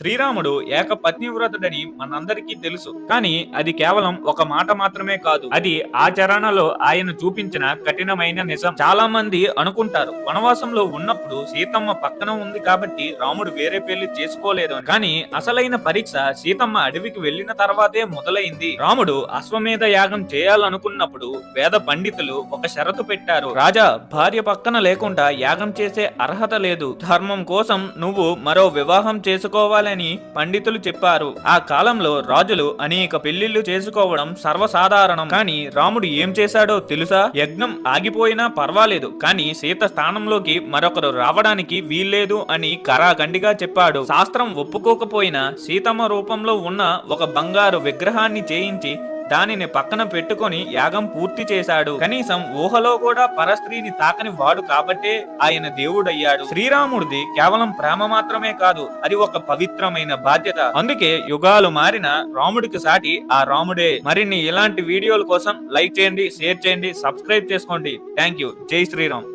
శ్రీరాముడు ఏక పత్నివ్రతుడని మనందరికీ తెలుసు. కానీ అది కేవలం ఒక మాట మాత్రమే కాదు. అది ఆచరణలో ఆయన చూపించిన కఠినమైన నిజం. చాలా మంది అనుకుంటారు వనవాసంలో ఉన్నప్పుడు సీతమ్మ పక్కన ఉంది కాబట్టి రాముడు వేరే పెళ్ళి చేసుకోలేదు కానీ అసలైన పరీక్ష సీతమ్మ అడవికి వెళ్ళిన తర్వాతే మొదలైంది. రాముడు అశ్వమేధ యాగం చేయాలనుకున్నప్పుడు వేద పండితులు ఒక షరతు పెట్టారు. రాజా భార్య పక్కన లేకుండా యాగం చేసే అర్హత లేదు. ధర్మం కోసం నువ్వు మరో వివాహం చేసుకోవాలని పండితులు చెప్పారు. ఆ కాలంలో రాజులు అనేక పెళ్ళిళ్ళు చేసుకోవడం సర్వసాధారణం. కానీ రాముడు ఏం చేశాడో తెలుసా? యజ్ఞం ఆగిపోయినా పర్వాలేదు. కానీ సీత స్థానంలోకి మరొకరు రావడానికి వీల్లేదు అని కరాఖండిగా చెప్పాడు. శాస్త్రం ఒప్పుకోకపోయినా సీతమ్మ రూపంలో ఉన్న ఒక బంగారు విగ్రహాన్ని చేయించి దానిని పక్కన పెట్టుకొని యాగం పూర్తి చేశాడు. కనీసం ఊహలో కూడా పరస్త్రీని తాకని వాడు కాబట్టే ఆయన దేవుడయ్యాడు. శ్రీరాముడిది కేవలం ప్రేమ మాత్రమే కాదు అది ఒక పవిత్రమైన బాధ్యత. అందుకే యుగాలు మారిన రాముడికి సాటి ఆ రాముడే. మరిన్ని ఇలాంటి వీడియోల కోసం లైక్ చేయండి షేర్ చేయండి సబ్స్క్రైబ్ చేసుకోండి. థ్యాంక్ యూ జై శ్రీరామ్.